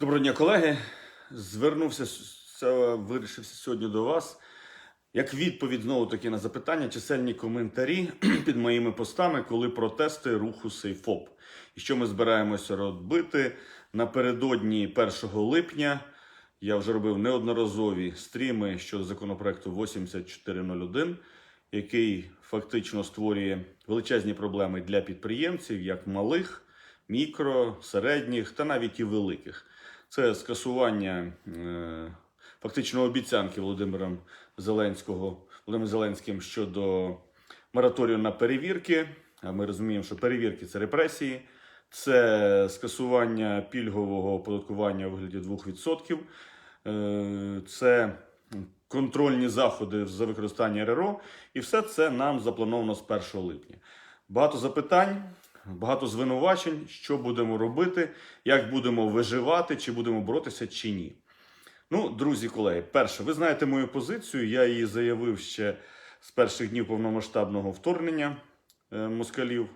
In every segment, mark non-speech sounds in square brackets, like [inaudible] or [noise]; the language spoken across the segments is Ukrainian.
Доброго дня, колеги. Звернувся вирішився сьогодні до вас. Як відповідь знову таки на запитання, чисельні коментарі [clears throat] під моїми постами, коли протести руху Сейфоп. І що ми збираємося робити напередодні 1 липня. Я вже робив неодноразові стріми щодо законопроекту 8401, який фактично створює величезні проблеми для підприємців, як малих, мікро, середніх та навіть і великих. Це скасування е, фактично обіцянки Володимиром Зеленського Володимиром Зеленським щодо мораторію на перевірки. А ми розуміємо, що перевірки це репресії, це скасування пільгового оподаткування у вигляді 2%, е, це контрольні заходи за використання РРО, і все це нам заплановано з 1 липня. Багато запитань, багато звинувачень, що будемо робити, як будемо виживати, чи будемо боротися, чи ні. Ну, друзі, колеги, перше, ви знаєте мою позицію. Я її заявив ще з перших днів повномасштабного вторгнення е, москалів.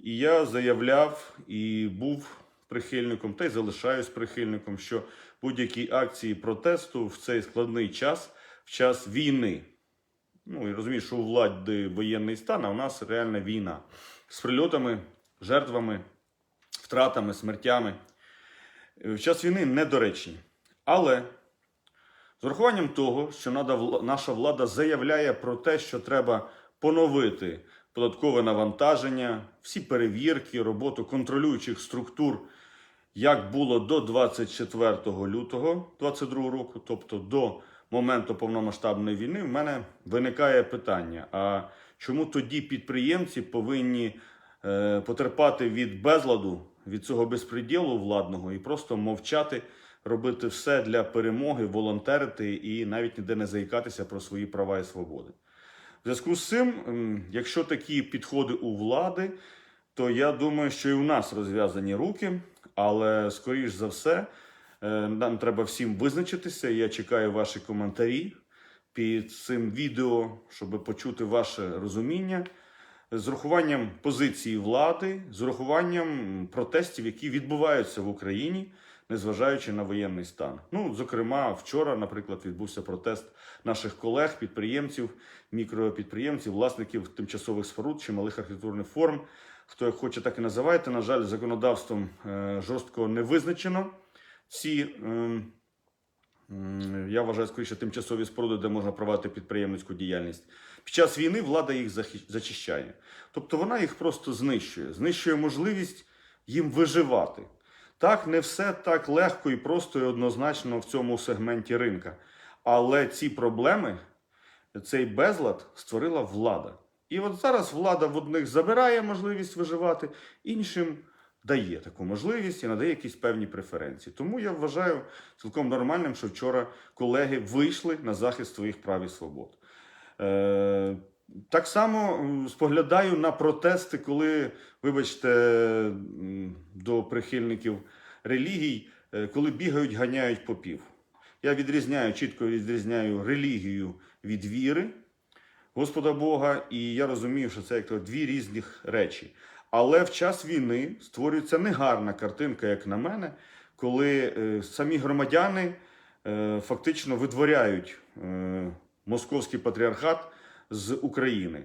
І я заявляв і був прихильником, та й залишаюсь прихильником, що будь-які акції протесту в цей складний час, в час війни. Ну, і розумію, що у влади воєнний стан, а у нас реальна війна з прильотами, жертвами, втратами, смертями. Е, В час війни недоречні. Але з урахуванням того, що наша влада заявляє про те, що треба поновити податкове навантаження, всі перевірки, роботу контролюючих структур, як було до 24 лютого 2022 року, тобто до моменту повномасштабної війни, в мене виникає питання: а чому тоді підприємці повинні е, потерпати від безладу, від цього безпреділу владного і просто мовчати, робити все для перемоги, волонтерити і навіть ніде не заїкатися про свої права і свободи? В зв'язку з цим, якщо такі підходи у влади, то я думаю, що і у нас розв'язані руки, але скоріш за все, е, нам треба всім визначитися. Я чекаю ваші коментарі під цим відео, щоб почути ваше розуміння. З урахуванням позиції влади, з урахуванням протестів, які відбуваються в Україні, незважаючи на воєнний стан. Ну, зокрема, вчора, наприклад, відбувся протест наших колег, підприємців, мікропідприємців, власників тимчасових споруд чи малих архітектурних форм. Хто як хоче, так і називайте. На жаль, законодавством е, жорстко не визначено ці. ем, Я вважаю скоріше тимчасові споруди, де можна провадити підприємницьку діяльність. Під час війни влада їх зачищає. Тобто вона їх просто знищує, знищує можливість їм виживати. Так, не все так легко і просто і однозначно в цьому сегменті ринка. Але ці проблеми, цей безлад створила влада. І от зараз влада в одних забирає можливість виживати, іншим дає таку можливість і надає якісь певні преференції. Тому я вважаю цілком нормальним, що вчора колеги вийшли на захист своїх прав і свобод. Е, так само споглядаю на протести, коли, вибачте, до прихильників релігій, е, коли бігають, ганяють попів. Я відрізняю, чітко відрізняю релігію від віри Господа Бога, і я розумію, що це як дві різних речі. Але в час війни створюється негарна картинка, як на мене, коли е, самі громадяни е, фактично видворяють е, московський патріархат з України.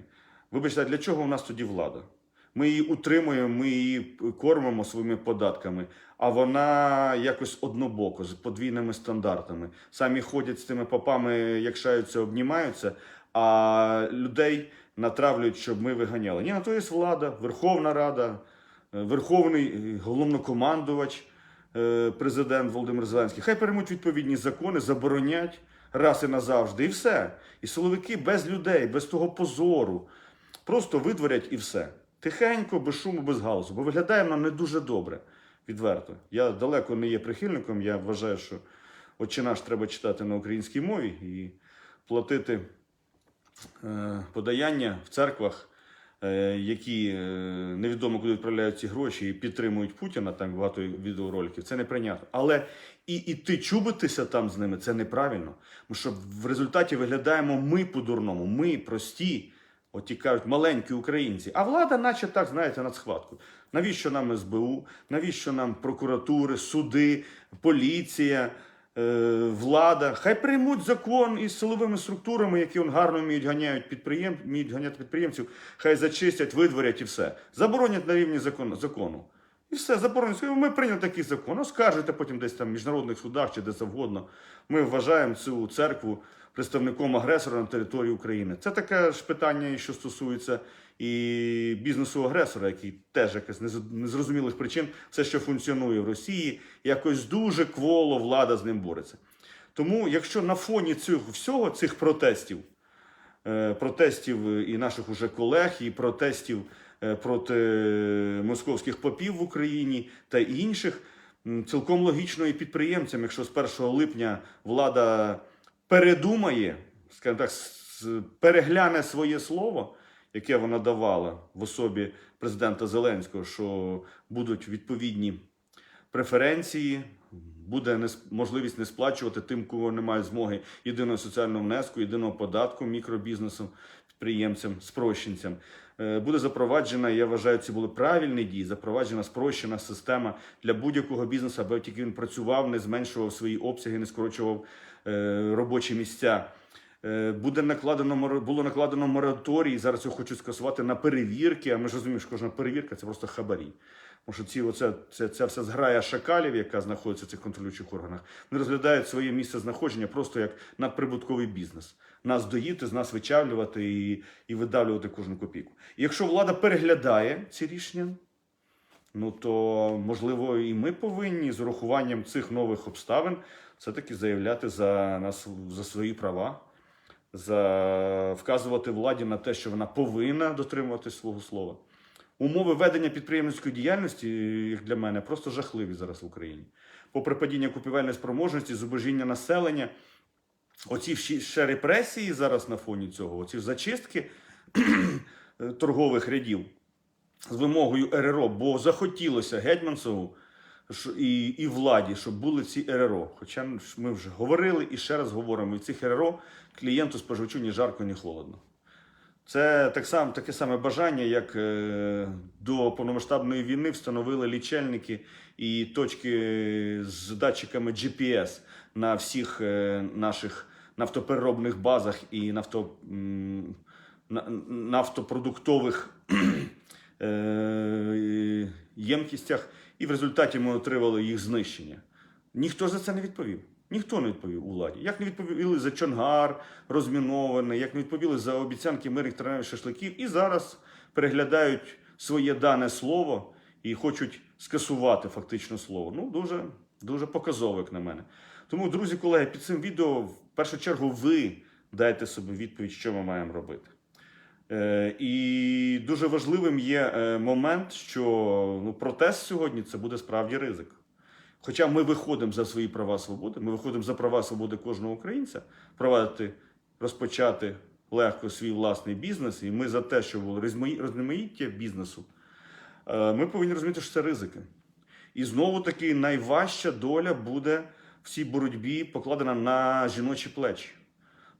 Вибачте, для чого у нас тоді влада? Ми її утримуємо, ми її кормимо своїми податками, а вона якось однобоко, з подвійними стандартами. Самі ходять з тими попами, якшаються, обнімаються, а людей натравлюють, щоб ми виганяли. Ні, на то є влада, Верховна Рада, е, Верховний е, головнокомандувач, е, президент Володимир Зеленський. Хай приймуть відповідні закони, заборонять раз і назавжди, і все. І силовики без людей, без того позору. Просто видворять і все. Тихенько, без шуму, без галасу. Бо виглядає нам не дуже добре, відверто. Я далеко не є прихильником. Я вважаю, що «Отче наш» треба читати на українській мові і платити подаяння в церквах, е, які е, невідомо куди відправляють ці гроші і підтримують Путіна, там багато відеороликів, це неприйнятно. Але і іти чубитися там з ними це неправильно. Тому що в результаті виглядаємо ми по-дурному, ми прості, От ті кажуть, маленькі українці. А влада, наче так, знаєте, над схваткою. Навіщо нам СБУ? Навіщо нам прокуратури, суди, поліція, е, влада? Хай приймуть закон із силовими структурами, які он гарно вміють ганяють підприєм... вміють ганяти підприємців, хай зачистять, видворять і все. Заборонять на рівні закон... закону. І все, заборонять. Ми прийняли такий закон. Оскаржуйте потім десь там в міжнародних судах чи де завгодно. Ми вважаємо цю церкву представником агресора на території України. Це таке ж питання, що стосується і бізнесу агресора, який теж якось незрозумілих причин все, що функціонує в Росії, якось дуже кволо влада з ним бореться. Тому, якщо на фоні цього всього цих протестів, е, протестів і наших уже колег, і протестів е, проти московських попів в Україні та інших, цілком логічно і підприємцям, якщо з 1 липня влада передумає, скажімо так, перегляне своє слово, яке вона давала в особі президента Зеленського, що будуть відповідні преференції, буде можливість не сплачувати тим, кого немає змоги єдиного соціального внеску, єдиного податку мікробізнесу, підприємцям, спрощенцям. Е, Буде запроваджена, я вважаю, це були правильні дії. Запроваджена спрощена система для будь-якого бізнесу, аби тільки він працював, не зменшував свої обсяги, не скорочував е, робочі місця. Е, Буде накладено було накладено мораторій. Зараз його хочуть скасувати на перевірки. А ми ж розуміємо, що кожна перевірка це просто хабарі. Тому що ці оце, це, ця вся зграя шакалів, яка знаходиться в цих контролюючих органах, вони розглядають своє місце знаходження просто як надприбутковий бізнес. Нас доїти, з нас вичавлювати і, і видавлювати кожну копійку. І якщо влада переглядає ці рішення, ну то можливо і ми повинні з урахуванням цих нових обставин все-таки заявляти за нас за свої права, за вказувати владі на те, що вона повинна дотримуватись свого слова. Умови ведення підприємницької діяльності, як для мене, просто жахливі зараз в Україні. Попри падіння купівельної спроможності, зубожіння населення, оці ще репресії зараз на фоні цього, оці зачистки торгових рядів з вимогою РРО, бо захотілося Гетьманцеву і, і владі, щоб були ці РРО. Хоча ми вже говорили і ще раз говоримо, від цих РРО клієнту споживачу ні жарко, ні холодно. Це так само, таке саме бажання, як е, до повномасштабної війни встановили лічильники і точки з датчиками GPS на всіх е, наших нафтопереробних базах і нафто, нафтопродуктових [clears throat] е, ємкістях, і в результаті ми отримали їх знищення. Ніхто за це не відповів. Ніхто не відповів у владі. Як не відповіли за Чонгар розмінований, як не відповіли за обіцянки мирних тренерів шашликів, і зараз переглядають своє дане слово і хочуть скасувати фактично слово. Ну, дуже, дуже показово, як на мене. Тому, друзі, колеги, під цим відео в першу чергу ви дайте собі відповідь, що ми маємо робити. Е, і дуже важливим є е, момент, що ну, протест сьогодні це буде справді ризик. Хоча ми виходимо за свої права свободи, ми виходимо за права свободи кожного українця, провадити, розпочати легко свій власний бізнес, і ми за те, що було розноманіття бізнесу, е, ми повинні розуміти, що це ризики. І знову таки найважча доля буде в цій боротьбі покладена на жіночі плечі.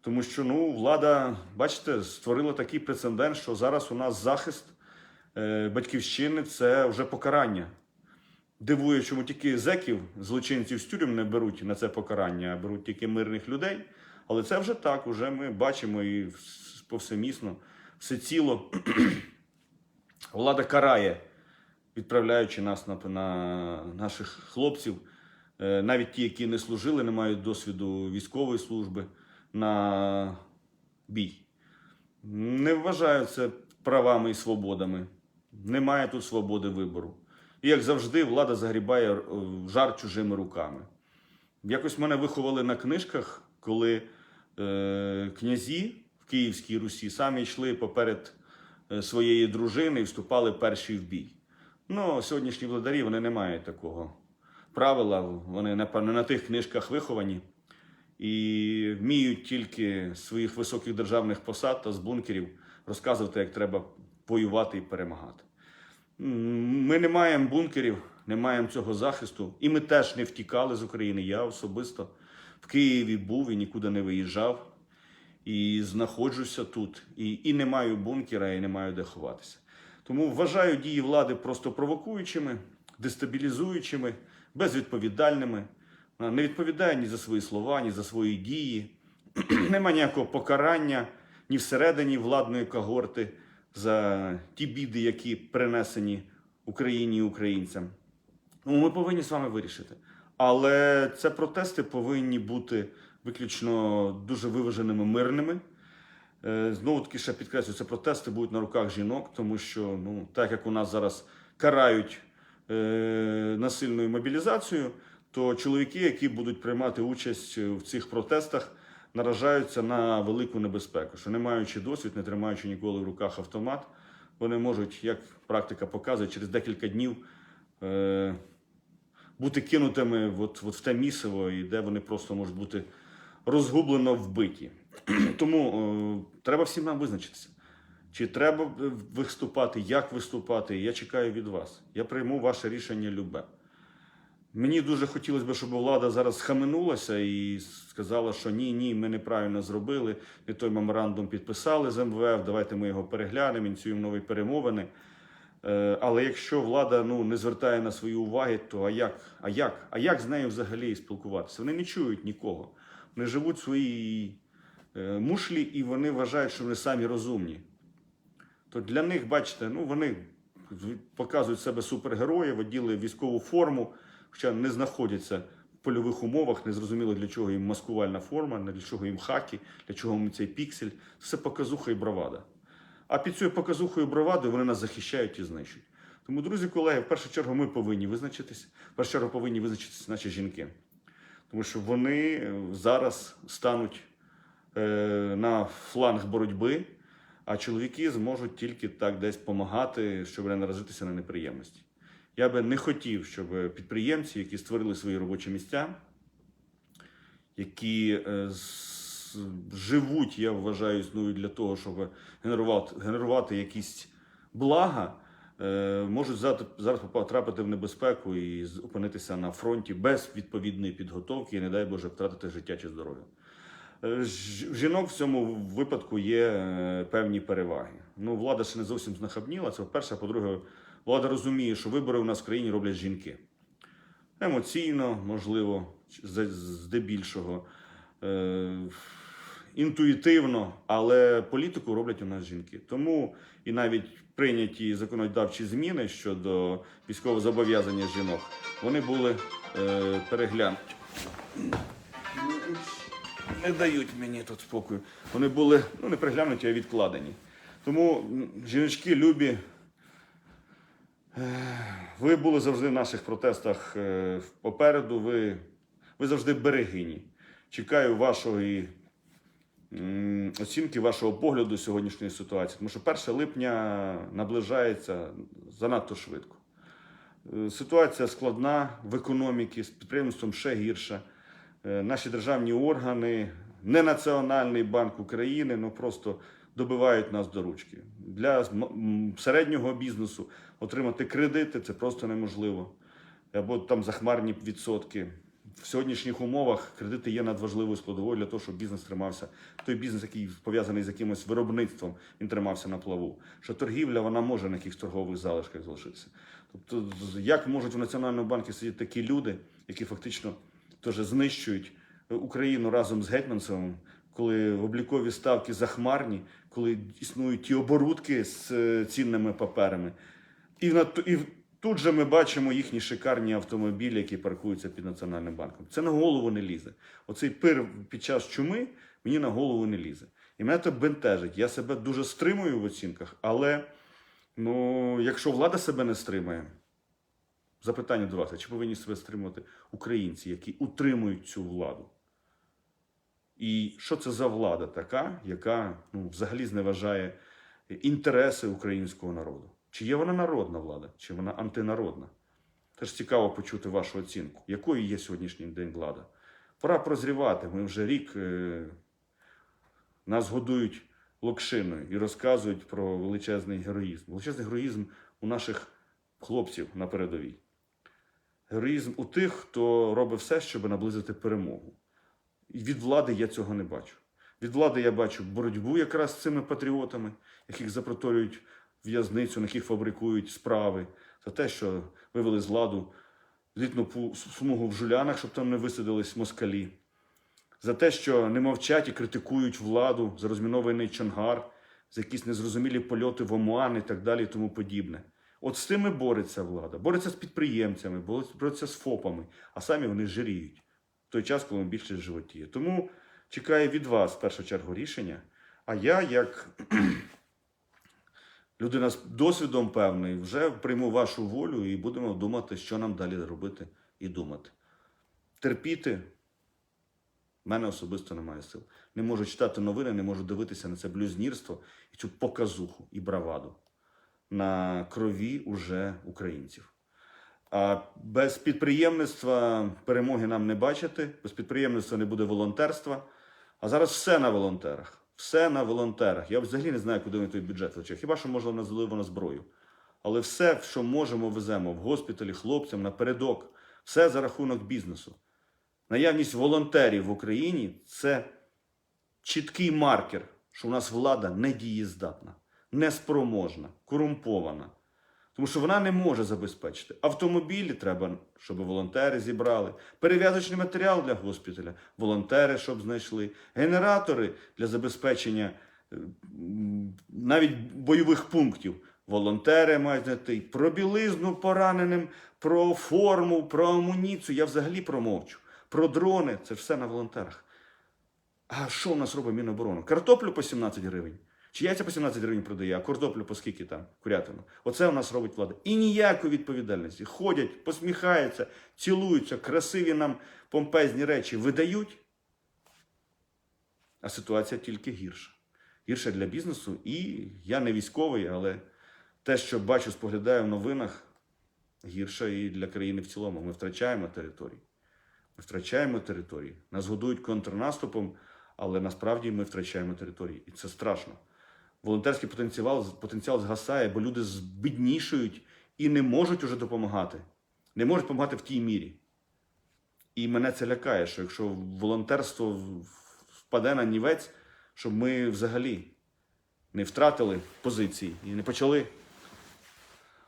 Тому що ну, влада, бачите, створила такий прецедент, що зараз у нас захист е, батьківщини це вже покарання. Дивує, чому тільки зеків, злочинців з тюрем не беруть на це покарання, а беруть тільки мирних людей. Але це вже так, вже ми бачимо і вс- повсемісно, всеціло [clears throat] влада карає, відправляючи нас на, на наших хлопців, е, навіть ті, які не служили, не мають досвіду військової служби, на бій. Не вважаю це правами і свободами. Немає тут свободи вибору. І як завжди, влада загрібає жар чужими руками. Якось мене виховали на книжках, коли е, князі в Київській Русі самі йшли поперед е, своєї дружини і вступали перші в бій. Ну, сьогоднішні владарі вони не мають такого правила, вони напевно на тих книжках виховані і вміють тільки своїх високих державних посад та з бункерів розказувати, як треба воювати і перемагати. Ми не маємо бункерів, не маємо цього захисту, і ми теж не втікали з України. Я особисто в Києві був і нікуди не виїжджав. і знаходжуся тут, і, і не маю бункера, і не маю де ховатися. Тому вважаю дії влади просто провокуючими, дестабілізуючими, безвідповідальними. Вона не відповідає ні за свої слова, ні за свої дії. [clears throat] Нема ніякого покарання ні всередині владної когорти за ті біди, які принесені Україні і українцям. Ну, ми повинні з вами вирішити. Але це протести повинні бути виключно дуже виваженими, мирними. Е, Знову таки ще підкреслюю, це протести будуть на руках жінок, тому що ну, так як у нас зараз карають е, насильною мобілізацією, то чоловіки, які будуть приймати участь в цих протестах, наражаються на велику небезпеку, що не маючи досвід, не тримаючи ніколи в руках автомат, вони можуть, як практика показує, через декілька днів е, бути кинутими от, от в те місиво, і де вони просто можуть бути розгублено вбиті. [clears throat] Тому е, треба всім нам визначитися. Чи треба е, виступати, як виступати? Я чекаю від вас. Я прийму ваше рішення любе. Мені дуже хотілося б, щоб влада зараз схаменулася і сказала, що ні, ні, ми неправильно зробили, не той меморандум підписали з МВФ, давайте ми його переглянемо, ініціюємо нові перемовини. Е, Але якщо влада ну, не звертає на свої уваги, то а як? А як? А як з нею взагалі спілкуватися? Вони не чують нікого. Вони живуть в своїй е, мушлі і вони вважають, що вони самі розумні. То для них, бачите, ну вони показують себе супергероїв, оділи військову форму, хоча не знаходяться в польових умовах, не зрозуміло, для чого їм маскувальна форма, для чого їм хаки, для чого їм цей піксель. Все показуха і бравада. А під цією показухою і вони нас захищають і знищують. Тому, друзі, колеги, в першу чергу ми повинні визначитись. В першу чергу повинні визначитися наші жінки. Тому що вони е, зараз стануть е, на фланг боротьби, а чоловіки зможуть тільки так десь допомагати, щоб не наразитися на неприємності. Я би не хотів, щоб підприємці, які створили свої робочі місця, які е, живуть, я вважаю, існують для того, щоб генерувати, генерувати якісь блага, е, можуть зараз потрапити в небезпеку і опинитися на фронті без відповідної підготовки і, не дай Боже, втратити життя чи здоров'я. Е, жінок в цьому випадку є певні переваги. Ну, влада ще не зовсім знахабніла. Це по-перше, а по-друге, влада розуміє, що вибори у нас в країні роблять жінки. Емоційно, можливо, здебільшого, е, інтуїтивно, але політику роблять у нас жінки. Тому і навіть прийняті законодавчі зміни щодо військового зобов'язання жінок, вони були е, переглянуті. Не дають мені тут спокою. Вони були ну, не переглянуті, а відкладені. Тому жіночки любі. Ви були завжди в наших протестах е, попереду. Ви, ви завжди берегині. Чекаю вашої оцінки, вашого погляду сьогоднішньої ситуації. Тому що 1 липня наближається занадто швидко. Е, Ситуація складна в економіці, з підприємством ще гірша. Е, Наші державні органи, не Національний банк України, ну просто добивають нас до ручки. Для середнього бізнесу отримати кредити це просто неможливо. Або там захмарні відсотки. В сьогоднішніх умовах кредити є надважливою складовою для того, щоб бізнес тримався. Той бізнес, який пов'язаний з якимось виробництвом, він тримався на плаву. Що торгівля вона може на якихось торгових залишках залишитися. Тобто, як можуть в Національному банку сидіти такі люди, які фактично теж знищують Україну разом з Гетьманцевим, коли облікові ставки захмарні, коли існують ті оборудки з е, цінними паперами. І, на, і тут же ми бачимо їхні шикарні автомобілі, які паркуються під Національним банком. Це на голову не лізе. Оцей пир під час чуми мені на голову не лізе. І мене це бентежить. Я себе дуже стримую в оцінках, але ну, якщо влада себе не стримає, запитання до вас: чи повинні себе стримувати українці, які утримують цю владу? І що це за влада така, яка ну, взагалі зневажає інтереси українського народу? Чи є вона народна влада, чи вона антинародна? Теж цікаво почути вашу оцінку. Якою є сьогоднішній день влада? Пора прозрівати. Ми вже рік е, нас годують локшиною і розказують про величезний героїзм. Величезний героїзм у наших хлопців на передовій. Героїзм у тих, хто робить все, щоб наблизити перемогу. Від влади я цього не бачу. Від влади я бачу боротьбу якраз з цими патріотами, яких запроторюють в'язницю, на яких фабрикують справи, за те, що вивели з ладу літну смугу в жулянах, щоб там не висадились москалі, за те, що не мовчать і критикують владу за розмінований Чонгар, за якісь незрозумілі польоти в Оман і так далі і тому подібне. От з цими бореться влада, бореться з підприємцями, бореться- з ФОПами, а самі вони жиріють той час, коли більше животіє. Тому чекаю від вас в першу чергу рішення. А я, як [clears throat] людина з досвідом певний, вже прийму вашу волю і будемо думати, що нам далі робити і думати. Терпіти в мене особисто немає сил. Не можу читати новини, не можу дивитися на це блюзнірство і цю показуху і браваду на крові уже українців. А без підприємництва перемоги нам не бачити, без підприємництва не буде волонтерства. А зараз все на волонтерах. Все на волонтерах. Я взагалі не знаю, куди вони той бюджет вичав. Хіба що можна на заливу на зброю. Але все, що можемо, веземо в госпіталі хлопцям напередок. Все за рахунок бізнесу. Наявність волонтерів в Україні це чіткий маркер, що у нас влада недієздатна, неспроможна, корумпована. Тому що вона не може забезпечити. Автомобілі треба, щоб волонтери зібрали, перев'язочний матеріал для госпіталя, волонтери, щоб знайшли, генератори для забезпечення е, навіть бойових пунктів. Волонтери мають знайти про білизну пораненим, про форму, про амуніцію. Я взагалі промовчу. Про дрони це все на волонтерах. А що у нас робить Міноборони? Картоплю по 17 гривень. Чи яйця по 17 гривень продає, а картоплю по скільки там, курятину. Оце у нас робить влада. І ніякої відповідальності. Ходять, посміхаються, цілуються, красиві нам помпезні речі видають. А ситуація тільки гірша. Гірша для бізнесу. І я не військовий, але те, що бачу, споглядаю в новинах, гірше і для країни в цілому. Ми втрачаємо території. Ми втрачаємо території. Нас годують контрнаступом, але насправді ми втрачаємо території. І це страшно. Волонтерський потенціал, потенціал згасає, бо люди збіднішують і не можуть уже допомагати. Не можуть допомагати в тій мірі. І мене це лякає, що якщо волонтерство впаде на нівець, щоб ми взагалі не втратили позиції і не почали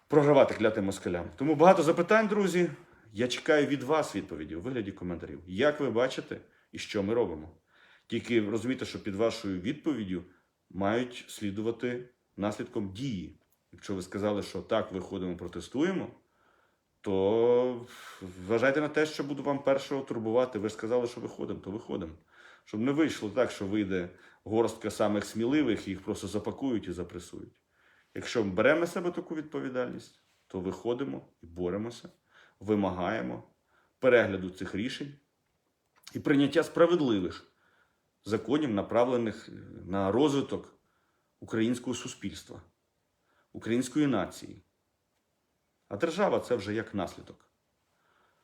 програвати клятим москалям. Тому багато запитань, друзі. Я чекаю від вас відповіді у вигляді коментарів. Як ви бачите і що ми робимо? Тільки розумійте, що під вашою відповіддю мають слідувати наслідком дії. Якщо ви сказали, що так, виходимо, протестуємо, то вважайте на те, що буду вам першого турбувати. Ви ж сказали, що виходимо, то виходимо. Щоб не вийшло так, що вийде горстка самих сміливих, їх просто запакують і запресують. Якщо ми беремо на себе таку відповідальність, то виходимо і боремося, вимагаємо перегляду цих рішень і прийняття справедливих законів, направлених на розвиток українського суспільства, української нації. А держава це вже як наслідок.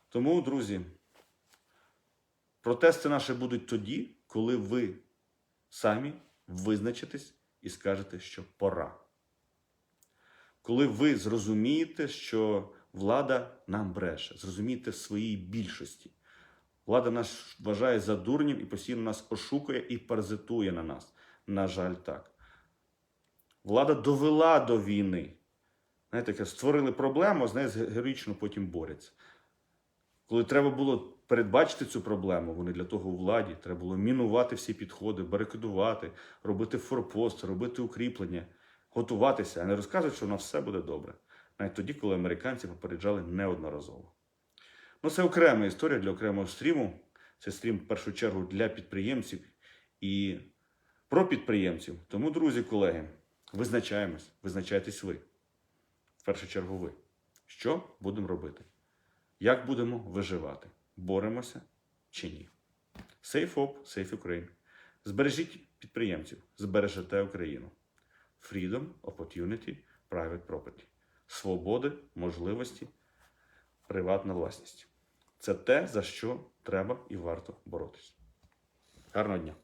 Тому, друзі, протести наші будуть тоді, коли ви самі визначитесь і скажете, що пора. Коли ви зрозумієте, що влада нам бреше, зрозумієте своїй більшості. Влада нас вважає за дурнів і постійно нас ошукує і паразитує на нас. На жаль, так. Влада довела до війни. Знаєте, створили проблему, з нею героїчно потім борються. Коли треба було передбачити цю проблему, вони для того у владі, треба було мінувати всі підходи, барикадувати, робити форпост, робити укріплення, готуватися, а не розказувати, що у нас все буде добре. Навіть тоді, коли американці попереджали неодноразово. Ну, це окрема історія для окремого стріму. Це стрім в першу чергу для підприємців і про підприємців. Тому, друзі, колеги, визначаємось, визначайтесь ви. В першу чергу ви. Що будемо робити? Як будемо виживати? Боремося чи ні? Safe Hope, Safe Ukraine. Збережіть підприємців, збережете Україну. Freedom, Opportunity, Private Property. Свободи, можливості, приватна власність. Це те, за що треба і варто боротись. Гарного дня!